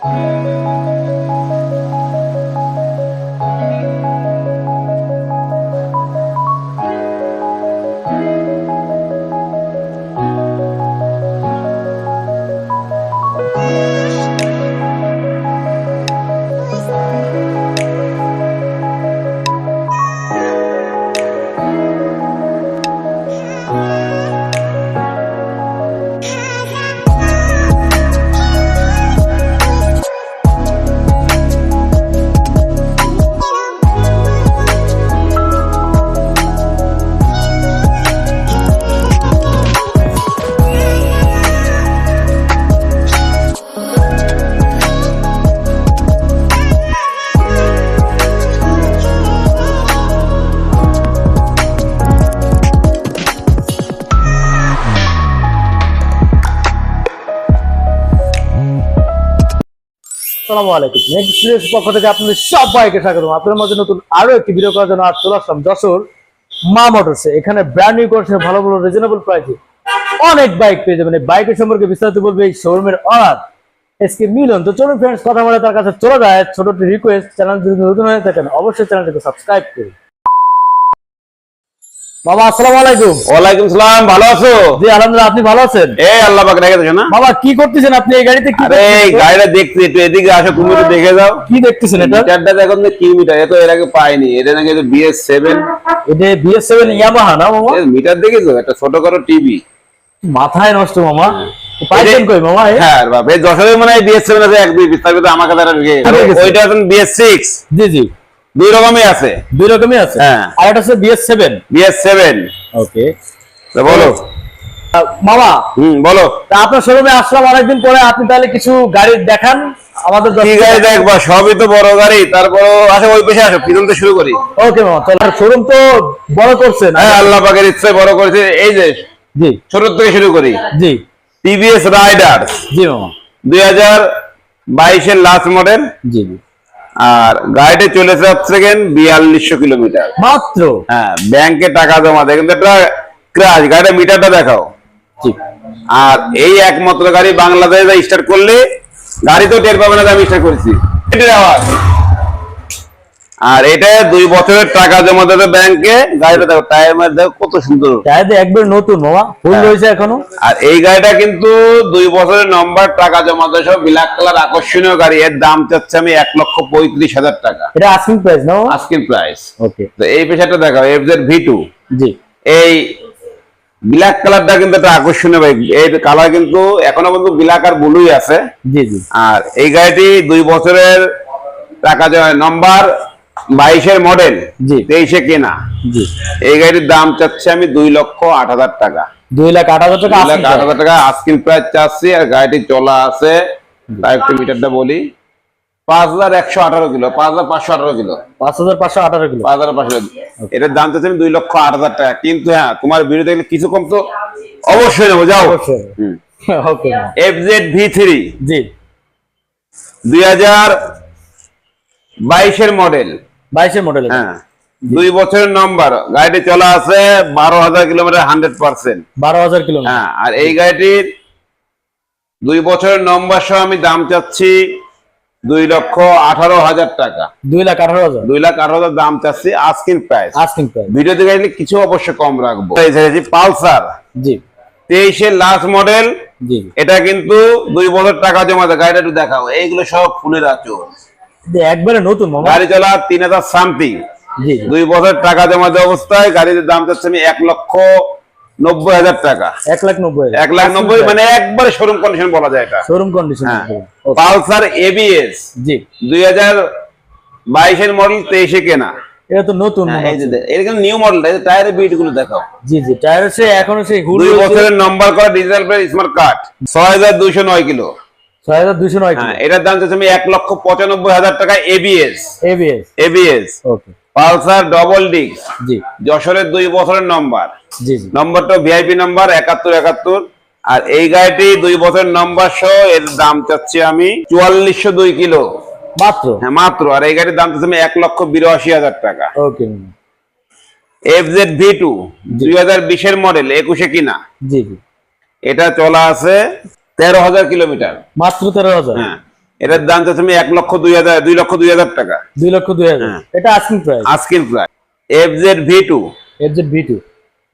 Música অনেক বাইক পেয়ে সম্পর্কে বলবে শোরুমের মিলন ফ্রেন্ডস কথা বলে তার কাছে চলে যায়। ছোট রিকোয়েস্ট নতুন অবশ্যই বাবা আসসালামু আলাইকুম। ওয়ালাইকুম সালাম ভালো আছো? জি আলহামদুলিল্লাহ আপনি ভালো আছেন? এই আল্লাহ পাক রেখেছো না বাবা কি করতেছেন আপনি এই গাড়িতে? কি আরে এই গাড়িটা দেখছি একটু এদিকে আসো তুমি একটু দেখে যাও। কি দেখতেছেন এটা? মিটারটা দেখো না কি মিটার এত এর আগে পাইনি। এটা নাকি বিএস সেভেন এটা বিএস ইয়ামাহা না মামা? মিটার দেখেছ? একটা ছোট করো টিভি মাথায় নষ্ট মামা। পাইছেন কই মামা হ্যাঁ বাবা এই যশোরে মানে আছে এক দুই বিস্তারিত। ওইটা এখন জি জি। দুই রকমই আছে। দুই রকমই আছে? হ্যাঁ। আর এটা হচ্ছে BS seven BS seven okay. বলো। মামা। হুম বলো। তা আপনার শোরুমে আসলাম অনেকদিন পরে আপনি তাহলে কিছু গাড়ি দেখান আমাদের কি গাড়ি দেখবা? সবই তো বড় গাড়ি। তারপরও আসো ওই পেশে আসো পিছন থেকে শুরু করি। ওকে মামা তাহলে শোরুম তো বড় করছেন। হ্যাঁ আল্লাহ পাকের ইচ্ছে বড় করেছে। এই যে জি। ছোট থেকে শুরু করি। জি। টিভিএস রাইডার জি মামা। দুই হাজার বাইশের লাস্ট মডেল জি জি। আর গাড়িতে চলে গেন বিয়াল্লিশশো কিলোমিটার। মাত্র? হ্যাঁ ব্যাংকে টাকা জমা দেয়। কিন্তু একটা ক্রাশ গাড়িটা মিটারটা দেখাও। আর এই একমাত্র গাড়ি বাংলাদেশে স্টার্ট করলে গাড়ি তো টের পাবে না আমি স্টার্ট করেছি। এটার আওয়াজ। আর এটা দুই বছরের টাকা জমা দেবে ব্যাংকে গাড়িটা দেখো টায়ার দেখো কত সুন্দর। চাইতে একবার নতুন মামা ফুল হ্যাঁ। রয়েছে এখনও। আর এই গাড়িটা কিন্তু দুই বছরের নম্বর টাকা জমা দেয় সব ব্ল্যাক কালার আকর্ষণীয় গাড়ি। এর দাম চাচ্ছে আমি এক লক্ষ পঁয়ত্রিশ হাজার টাকা। এটা আস্কিং প্রাইস না আজকের প্রাইস ওকে তো এই পেশাটা দেখো F Z V two G. এই ব্ল্যাক কালারটা কিন্তু একটা আকর্ষণীয় বাইক এই কালার কিন্তু এখনও পর্যন্ত ব্ল্যাক আর ব্লুই আছে। জি জি। আর এই গাড়িটি দুই বছরের টাকা জমা নম্বর বাইশের মডেল। তেইশে কেনা। এই গাড়ির দাম চাচ্ছে আমি দুই লক্ষ আট হাজার টাকা। দুই লাখ আট হাজার টাকা আট হাজার টাকা আজকিন প্রাইস চাচ্ছি আর গাড়িটি চলা আছে। একটু মিটারটা বলি। পাঁচ হাজার একশো আঠারো কিলো পাঁচ হাজার পাঁচশো আঠারো কিলো। পাঁচ হাজার পাঁচশো আঠারো কিলো। পাঁচ হাজার পাঁচশো এটার দাম চাচ্ছি আমি দুই লক্ষ আট হাজার টাকা। কিন্তু হ্যাঁ তোমার ভিডিও দেখলে কিছু কম তো অবশ্যই নেব যাও। Okay F Z V three G. দুই হাজার বাইশের মডেল বাইশের মডেল হ্যাঁ দুই বছরের নম্বর গাড়িটি চলা আছে বারো হাজার কিলোমিটার হান্ড্রেড পার্সেন্ট বারো হাজার কিলো হ্যাঁ আর এই গাড়িটির দুই বছরের নম্বর সহ আমি দাম চাচ্ছি দুই লক্ষ আঠারো হাজার টাকা। দুই লাখ আঠারো হাজার। দুই লাখ আঠারো হাজার দাম চাচ্ছি আজকিন প্রাইস আস্কিং প্রাইস ভিডিও দেখে আসলে কিছু অবশ্য কম রাখব। পালসার। জি। তেইশের লাস্ট মডেল জি। এটা কিন্তু দুই বছর টাকা জমা গাড়িটা একটু দেখাও। এইগুলো সব ফুলের আচর একবারে নতুন গাড়ি চলা তিন হাজার সামথিং দুই বছর টাকা জমা দেওয়া অবস্থায় গাড়ির দাম চাচ্ছে আমি এক লক্ষ নব্বই হাজার টাকা। এক লাখ নব্বই এক লাখ নব্বই মানে একবারে শোরুম কন্ডিশন বলা যায় এটা। শোরুম কন্ডিশন হ্যাঁ। পালসার এবিএস জি। দুই হাজার বাইশের মডেল তেইশে কেনা। এটা তো নতুন এরকম নিউ মডেল টায়ারের বিটগুলো দেখাও। জি জি টায়ার সে এখনও সেই দুই বছরের নম্বর করা ডিজিটাল স্মার্ট কার্ড ছয় হাজার দুইশো নয় কিলো। হ্যাঁ এটার দাম চাচ্ছে আমি এক লক্ষ পঁচানব্বই হাজার টাকা ABS ABS ABS okay Pulsar double disc জি। যশোরের দুই বছরের নম্বর জি জি। নম্বরটা ভিআইপি নম্বর একাত্তর একাত্তর। আর এই গাড়িটি দুই বছর নম্বর সহ এর দাম চাচ্ছি আমি চুয়াল্লিশশো দুই কিলো। মাত্র? হ্যাঁ মাত্র। আর এই গাড়ির দাম চাচ্ছি আমি এক লক্ষ বিরাশি হাজার টাকা। Okay F Z V two দুই হাজার বিশের মডেল একুশে কিনা। জি। এটা চলা আছে তেরো হাজার কিলোমিটার। মাত্র তেরো হাজার? হ্যাঁ। এটার দাম চাচ্ছি আমি এক লক্ষ দুই হাজার দুই লক্ষ দুই হাজার টাকা। দুই লক্ষ দুই হাজার। হ্যাঁ। এটা আস্কিং প্রাইস আজকের প্রায় F Z V two F Z V two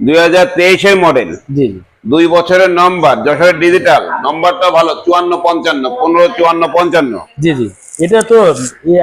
দুই হাজার তেইশের মডেল জি। জি দুই বছরের নম্বর যশোরের ডিজিটাল নম্বরটা ভালো চুয়ান্ন পঞ্চান্ন পনেরো চুয়ান্ন পঞ্চান্ন। জি জি। এটা তো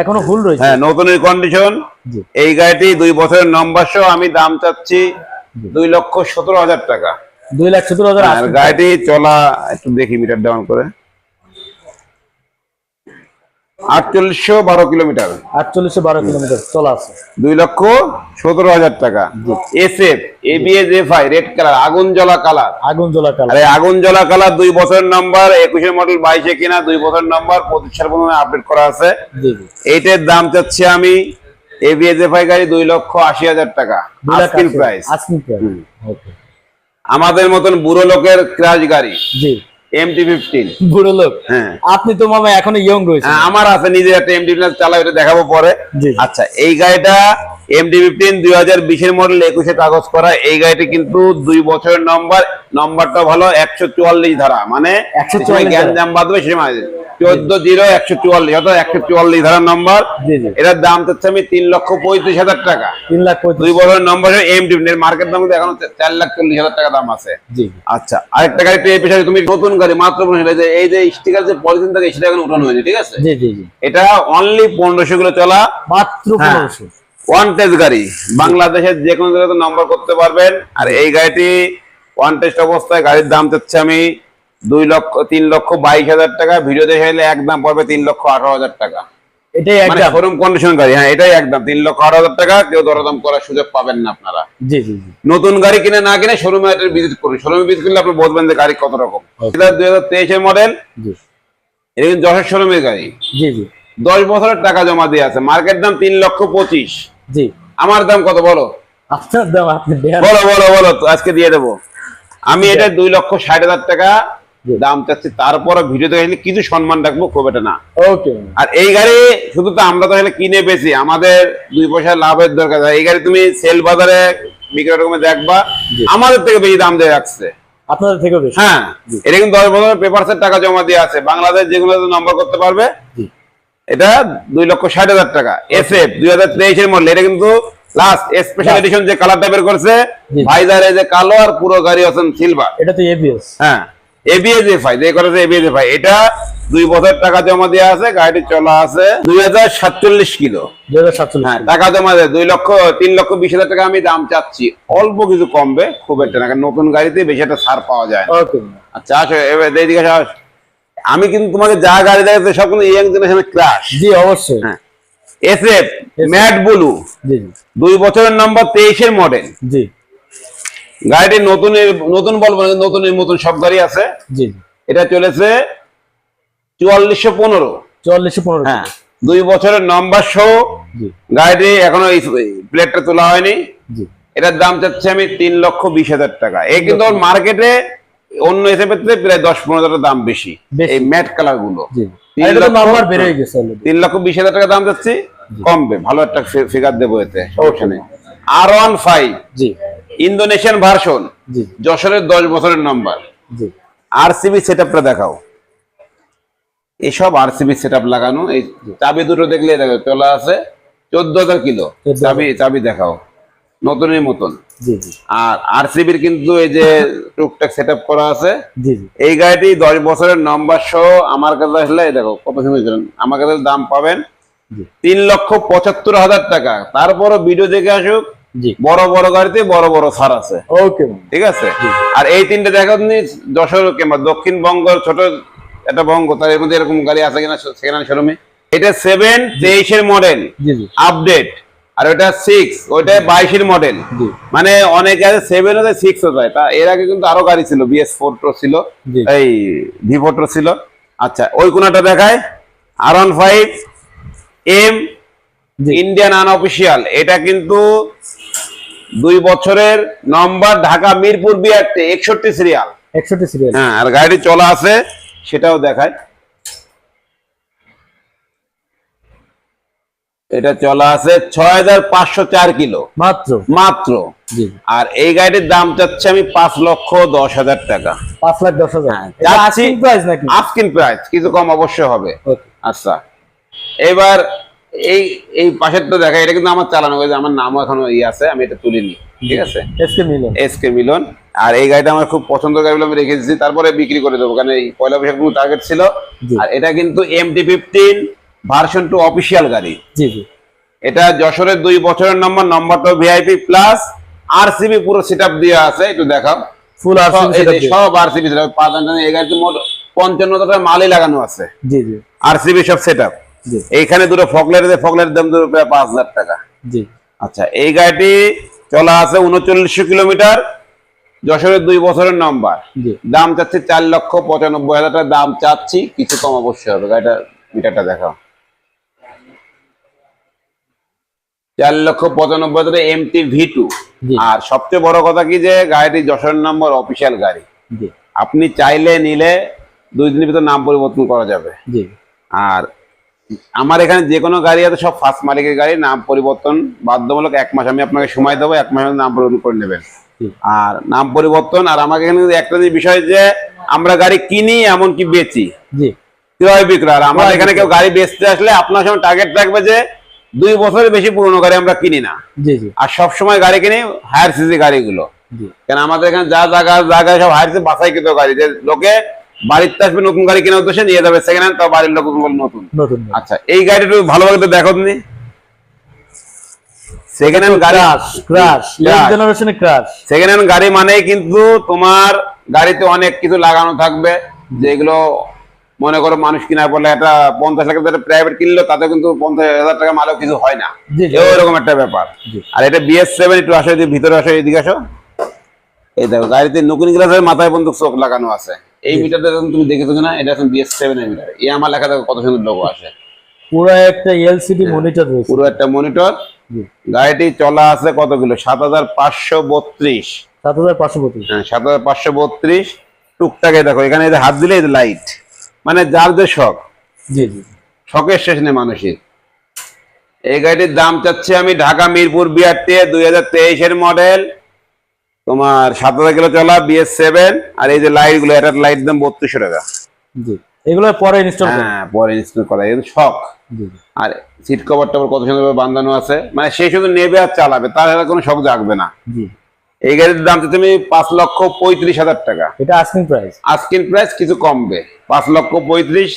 এখনও ফুল রয়েছে। হ্যাঁ নতুনের কন্ডিশন এই গাড়িটি দুই বছরের নম্বর সহ আমি দাম চাচ্ছি দুই লক্ষ সতেরো হাজার টাকা। দুই লাখ সতেরো হাজার আর গাড়িটি চলা একটু দেখি মিটার ডাউন করে। আটচল্লিশশো বারো কিলোমিটার। আটচল্লিশশো বারো কিলোমিটার চলা আছে। দুই লক্ষ সতেরো হাজার টাকা। S F ABS F I red colour আগুন জ্বলা কালার আগুন জ্বলা কালার আরে আগুন জ্বলা কালার দুই বছরের নাম্বার একুশের মডেল বাইশে কিনা দুই বছরের নাম্বার পঁচিশ সাল পর্যন্ত আপডেট করা আছে। এইটার দাম চাচ্ছি আমি এবিএস এফ আই গাড়ি দুই লক্ষ আশি হাজার টাকা। প্রাইস প্রাইস ওকে আমাদের মতন বুড়ো লোকের ক্রাশ গাড়ি। জি। এমটি ফিফটিন বুড়ো লোক। হ্যাঁ। আপনি তো মামা এখনও ইয়ং রয়েছে হ্যাঁ, আমার আছে নিজের একটা এমটি এটা দেখাবো পরে। আচ্ছা এই গাড়িটা ফিফটিন দুই হাজার বিশের মডেল একুশে কাগজ করা এই গাড়িটি কিন্তু দুই বছরের নম্বর নম্বরটা ভালো একশো চুয়াল্লিশ ধারা মানে 144 যে সময় গ্যাঞ্জাম বাঁধবে সে চোদ্দ জিরো একশো চুয়াল্লিশ অর্থাৎ একশো চুয়াল্লিশ ধারার নম্বর এটার দাম চাচ্ছে আমি তিন লক্ষ পঁয়ত্রিশ হাজার টাকা। তিন লাখ দুই বছরের নম্বর এমটি এর মার্কেট দাম এখন চার লাখ চল্লিশ হাজার টাকা দাম আছে। আচ্ছা আরেকটা গাড়ি পেয়ে পেছনে তুমি নতুন গাড়ি মাত্র এই যে স্টিকার যে পলিথিন থাকে সেটা এখন উঠানো হয়েছে ঠিক আছে? জি জি জি। এটা অনলি পনেরোশো কিলো চলা। মাত্র হ্যাঁ। পনেরোশো। ওয়ান টেস্ট গাড়ি। বাংলাদেশের যে কোনো জায়গাতে নম্বর করতে পারবেন। আর এই গাড়িটি ওয়ান টেস্ট অবস্থায় গাড়ির দাম চাচ্ছে আমি দুই লক্ষ তিন লক্ষ বাইশ হাজার টাকা। ভিডিও দেখে এলে একদম পড়বে তিন লক্ষ আঠারো হাজার টাকা। এটাই শোরুম কন্ডিশন গাড়ি হ্যাঁ এটাই একদম। তিন লক্ষ আঠারো হাজার টাকা কেউ দরদাম করার সুযোগ পাবেন না আপনারা। জি জি নতুন গাড়ি কিনে না কিনে শোরুমে ভিজিট করুন। শোরুমে ভিজিট করলে আপনি বুঝবেন যে গাড়ি কত রকম। দুই হাজার তেইশের মডেল এটা কিন্তু যশোর শোরুমের গাড়ি। জি জি। দশ বছরের টাকা জমা দিয়ে আছে। মার্কেট দাম তিন লক্ষ পঁচিশ। জি। আমার দাম কত বলো? আপনার দাম আপনি বলো বলো বলো আজকে দিয়ে দেবো। আমি এটা দুই লক্ষ ষাট হাজার টাকা। দাম চাচ্ছি তারপরে ভিডিও দেখে কিছু সম্মান রাখব খুব এটা না। ওকে আর এই গাড়ি শুধু তো আমরা তো এখানে কিনে বেশি আমাদের দুই পয়সা লাভের দরকার। এই গাড়ি তুমি সেল বাজারে বিক্রয় রকমের দেখবা আমাদের থেকে বেশি দাম দিয়ে রাখছে। আপনাদের থেকেও বেশি? হ্যাঁ এটা কিন্তু দশ বছরের পেপারসের টাকা জমা দিয়ে আছে। বাংলাদেশ যেগুলো নম্বর করতে পারবে? এটা দুই লক্ষ ষাট হাজার টাকা। এস এফ দুই হাজার তেইশের মডেল এটা কিন্তু লাস্ট স্পেশাল. এডিশন যে কালারটা বের করছে। ভাইজার যে কালো আর পুরো গাড়ি আছেন সিলভার এটা তো এবিএস হ্যাঁ। এবিএস এফআই যে করেছে এবিএস এফআই এটা দুই বছর টাকা জমা দেওয়া আছে গাড়িটি চলা আছে দুই হাজার সাতচল্লিশ কিলো। হ্যাঁ টাকা জমা দেয় দুই লক্ষ তিন লক্ষ বিশ হাজার টাকা আমি দাম চাচ্ছি। অল্প কিছু কমবে খুব একটা না নতুন গাড়িতে বেশি একটা ছাড় পাওয়া যায় আচ্ছা আসো এবার এইদিকে। আমি কিন্তু তোমাকে যা গাড়ি দেখাচ্ছি সব কিন্তু ইয়াং জেনারেশনের ক্রাশ জি অবশ্যই। হ্যাঁ। এসএফ ম্যাট ব্লু দুই বছরের নম্বর তেইশের মডেল জি। গাড়িটি নতুন নতুন বলব না নতুন নতুন সব গাড়ি আছে। জি এটা চলেছে চুয়াল্লিশশো পনেরো। চুয়াল্লিশশো পনেরো হ্যাঁ দুই বছরের নম্বর সহ গাড়িটি এখনও প্লেটটা তোলা হয়নি। এটার দাম চাচ্ছে আমি তিন লক্ষ বিশ হাজার টাকা। এই কিন্তু মার্কেটে অন্য হিসেবে প্রায় দশ পনেরো হাজার দাম বেশি। এই ম্যাট কালারগুলো। তিন লক্ষ-। তিন বিশ হাজার টাকা দাম যাচ্ছে কমবে। ভালো একটা ফিগার দেবো এতে সমস্যা নেই। আর ওয়ান ফাইভ জি। ইন্দোনেশিয়ান ভার্সন যশোরের দশ বছরের নাম্বার আরসিবি সেট আপটা দেখাও। এসব আরসিবি সেট আপ লাগানো এই চাবি দুটো দেখলে দেখো চলা আছে চোদ্দ হাজার কিলো চাবি চাবি দেখাও নতুনের মতন। আর আরসিবির কিন্তু এই যে টুকটাক সেট আপ করা আছে এই গাড়িটি দশ বছরের নম্বর সহ আমার কাছে আসলে দেখো কত সময় আমার কাছে দাম পাবেন তিন লক্ষ পঁচাত্তর হাজার টাকা। তারপরও ভিডিও দেখে আসুক বড় বড় গাড়িতে বড় বড় ছাড় আছে। ওকে। ঠিক আছে? আর এই তিনটে দেখা যশোর কিংবা দক্ষিণবঙ্গ ছোট একটা বঙ্গ তার এর মধ্যে এরকম গাড়ি আছে কিনা হ্যান্ড শোরুমে এটা সেভেন তেইশের মডেল আপডেট আর ওটা সিক্স ওইটা বাইশের মডেল মানে অনেকে আছে সেভেন হতে সিক্স যায়। তা এর আগে কিন্তু আরও গাড়ি ছিল বিএস ফোর প্রো ছিল এই ভি ফোর প্রো ছিল। আচ্ছা ওই কোনাটা দেখায় R one five M. Indian unofficial এটা কিন্তু দুই বছরের নম্বর ঢাকা মিরপুর বিআরটি একষট্টি সিরিয়াল একষট্টি সিরিয়াল হ্যাঁ আর গাড়ি চলা আছে সেটাও দেখায় এটা চলা আছে ছয় হাজার পাঁচশো চার কিলো। মাত্র? মাত্র। আর এই গাড়ির দাম চাচ্ছে আমি পাঁচ লক্ষ দশ হাজার টাকা। পাঁচ লাখ দশ হাজার। যাচ্ছি প্রাইস নাকি? আস্কিন প্রাইস কিছু কম অবশ্যই হবে। আচ্ছা। এবার এই এই পাশেরটা দেখা এটা কিন্তু আমার চালানো হয়েছে আমার নামও এখনও ইয়ে আছে আমি এটা তুলিনি ঠিক আছে? এসকে মিলন। এস কে মিলন আর এই গাড়িটা আমার খুব পছন্দের গাড়ি আমি রেখে দিচ্ছি তারপরে বিক্রি করে দেবো কারণ এই পয়লা বৈশাখ টার্গেট ছিল। আর এটা কিন্তু MT fifteen version two official গাড়ি। জি জি। এটা যশোরের দুই বছরের নম্বর নম্বরটা ভিআইপি প্লাস আরসিবি পুরো সেট আপ দেওয়া আছে একটু দেখাও। ফুল আর সব- আরসিবি পাঁচ এই গাড়িতে মোট পঞ্চান্নটা মালই লাগানো আছে। জি জি। আরসিবি সব সেট আপ জি এইখানে দুটো ফকলের ফকলের দাম দুটো প্রায় পাঁচ হাজার টাকা। জি। আচ্ছা এই গাড়িটি চলা আছে উনচল্লিশশো কিলোমিটার যশোরের দুই বছরের নম্বর দাম চাচ্ছি চার লক্ষ পঁচানব্বই হাজার টাকা দাম চাচ্ছি কিছু কম অবশ্যই হবে। গাড়িটা মিটারটা দেখাও। চার লক্ষ পঁচানব্বই হাজার এম টি ভি টু আর সবচেয়ে বড় কথা কি যে গাড়িটি যশোরের নম্বর অফিসিয়াল গাড়ি। আপনি চাইলে নিলে দুই দিনের ভিতর নাম পরিবর্তন করা যাবে। আর আমার এখানে যে কোনো গাড়ি আছে সব ফার্স্ট মালিকের গাড়ি নাম পরিবর্তন বাধ্যমূলক এক মাস আমি আপনাকে সময় দেবো এক মাসের নাম পরিবর্তন করে নেবেন। আর নাম পরিবর্তন আর আমাকে এখানে একটা যে বিষয় যে আমরা গাড়ি কিনি এমনকি বেচি। ক্রয় বিক্রয় আমার এখানে কেউ গাড়ি বেচতে আসলে আপনার সময় টার্গেট থাকবে যে দুই বছরের বেশি পুরনো গাড়ি আমরা কিনি না। আর সব সময় গাড়ি কিনি হায়ার সিসি গাড়িগুলো। কেন আমাদের এখানে যা জায়গা জায়গায় সব হায়ার সিসি বাসাইকৃত গাড়ি যে লোকে বাড়িতে আসবে নতুন গাড়ি কেনার উদ্দেশ্যে নিয়ে যাবে সেকেন্ড হ্যান্ড তাও বাড়ির লোক নতুন। নতুন আচ্ছা এই গাড়িটা একটু ভালোভাবে দেখো তুমি। সেকেন্ড হ্যান্ড গাড়ি ক্রাশ জেনারেশনে ক্রাশ সেকেন্ড হ্যান্ড গাড়ি মানে কিন্তু তোমার গাড়িতে অনেক কিছু লাগানো থাকবে যেগুলো মনে করো মানুষ কিনার পড়লে একটা পঞ্চাশ লাখ টাকা প্রাইভেট কিনলো তাতে কিন্তু পঞ্চাশ হাজার টাকা মালও কিছু হয় না। এরকম একটা ব্যাপার। আর এটা বিএস সেভেন একটু আসো ভিতরে আসো এদিকে আসো। এই দেখো গাড়িতে নকুন গ্লাসের মাথায় বন্ধু চোখ লাগানো আছে। এই মিটারটা যখন তুমি দেখেছ না এটা এখন বিএস সেভেন এর মিটার এই আমার লেখা দেখো কত সুন্দর লোগো আসে পুরো একটা এলসিডি মনিটর রয়েছে। পুরো একটা মনিটর গাড়িটি চলা আছে কত কিলো? সাত হাজার পাঁচশো বত্রিশ। সাত হাজার পাঁচশো বত্রিশ। হ্যাঁ সাত হাজার পাঁচশো বত্রিশ। টুকটাকে দেখো এখানে হাত দিলে লাইট মানে যার যে শখ। জি জি। শখের শেষ নেই মানুষের। এই গাড়িটির দাম চাচ্ছি আমি ঢাকা মিরপুর বিআরটি দুই হাজার তেইশের মডেল তোমার সাত হাজার কিলো চলা বিএস সেভেন আর এই যে লাইটগুলো এটার লাইট দাম বত্রিশশো টাকা। জি। এগুলো পরে ইনস্টল হ্যাঁ পরে ইনস্টল করা কিন্তু শখ আর সিট আবার কত সুন্দর বাঁধানো আছে মানে সে শুধু নেবে আর চালাবে তার কোনো শখ জাগবে না। জি। এই গাড়ির দাম আমি পাঁচ লক্ষ পঁয়ত্রিশ হাজার টাকা। এটা আস্কিং প্রাইস আস্কিন প্রাইস কিছু কমবে পাঁচ লক্ষ পঁয়ত্রিশ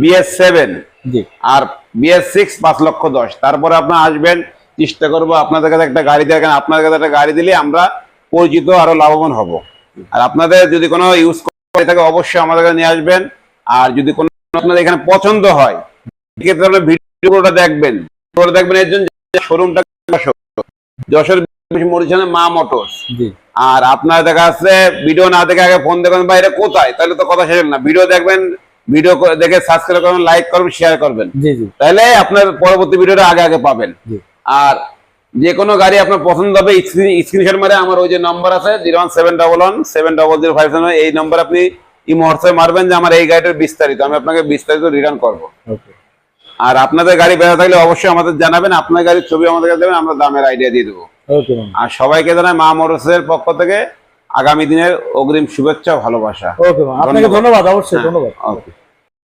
বিএস সেভেন জি। আর বিএস সিক্স পাঁচ লক্ষ দশ। তারপরে আপনার আসবেন চেষ্টা করব আপনাদের কাছে একটা গাড়ি দেখেন আপনার কাছে একটা গাড়ি দিলে আমরা পরিচিত আরও লাভবান হব। আর আপনাদের যদি কোনো ইউজ করে থাকে অবশ্যই আমাদের কাছে নিয়ে আসবেন। আর যদি কোনো আপনাদের এখানে পছন্দ হয় সেক্ষেত্রে আপনার ভিডিওটা দেখবেন। দেখবেন এর জন্য শোরুমটা যশোর। মরিচানে মা মোটরস। আর আপনার দেখা যাচ্ছে ভিডিও না দেখে আগে ফোন দেখবেন বা এটা কোথায়? তাহলে তো কথা শেষ না। ভিডিও দেখবেন ভিডিও দেখে সাবস্ক্রাইব করবেন লাইক করবেন শেয়ার করবেন। তাহলে আপনার পরবর্তী ভিডিওটা আগে আগে পাবেন। আর যে কোনো গাড়ি আপনার পছন্দ হবে স্ক্রিনশট মারে আমার ওই যে নম্বর আছে zero one seven double one seven double zero five seven এই নম্বর আপনি এই হোয়াটসঅ্যাপে মারবেন যে আমার এই গাড়িটার বিস্তারিত আমি আপনাকে বিস্তারিত রিটার্ন করব। আর আপনাদের গাড়ি বেড়া থাকলে অবশ্যই আমাদের জানাবেন আপনার গাড়ির ছবি আমাদেরকে দেবেন আমরা দামের আইডিয়া দিয়ে দেবো। আর সবাইকে জানাই মা মোটরসের পক্ষ থেকে আগামী দিনের অগ্রিম শুভেচ্ছা ভালোবাসা। আপনাকে ধন্যবাদ। অবশ্যই ধন্যবাদ। ওকে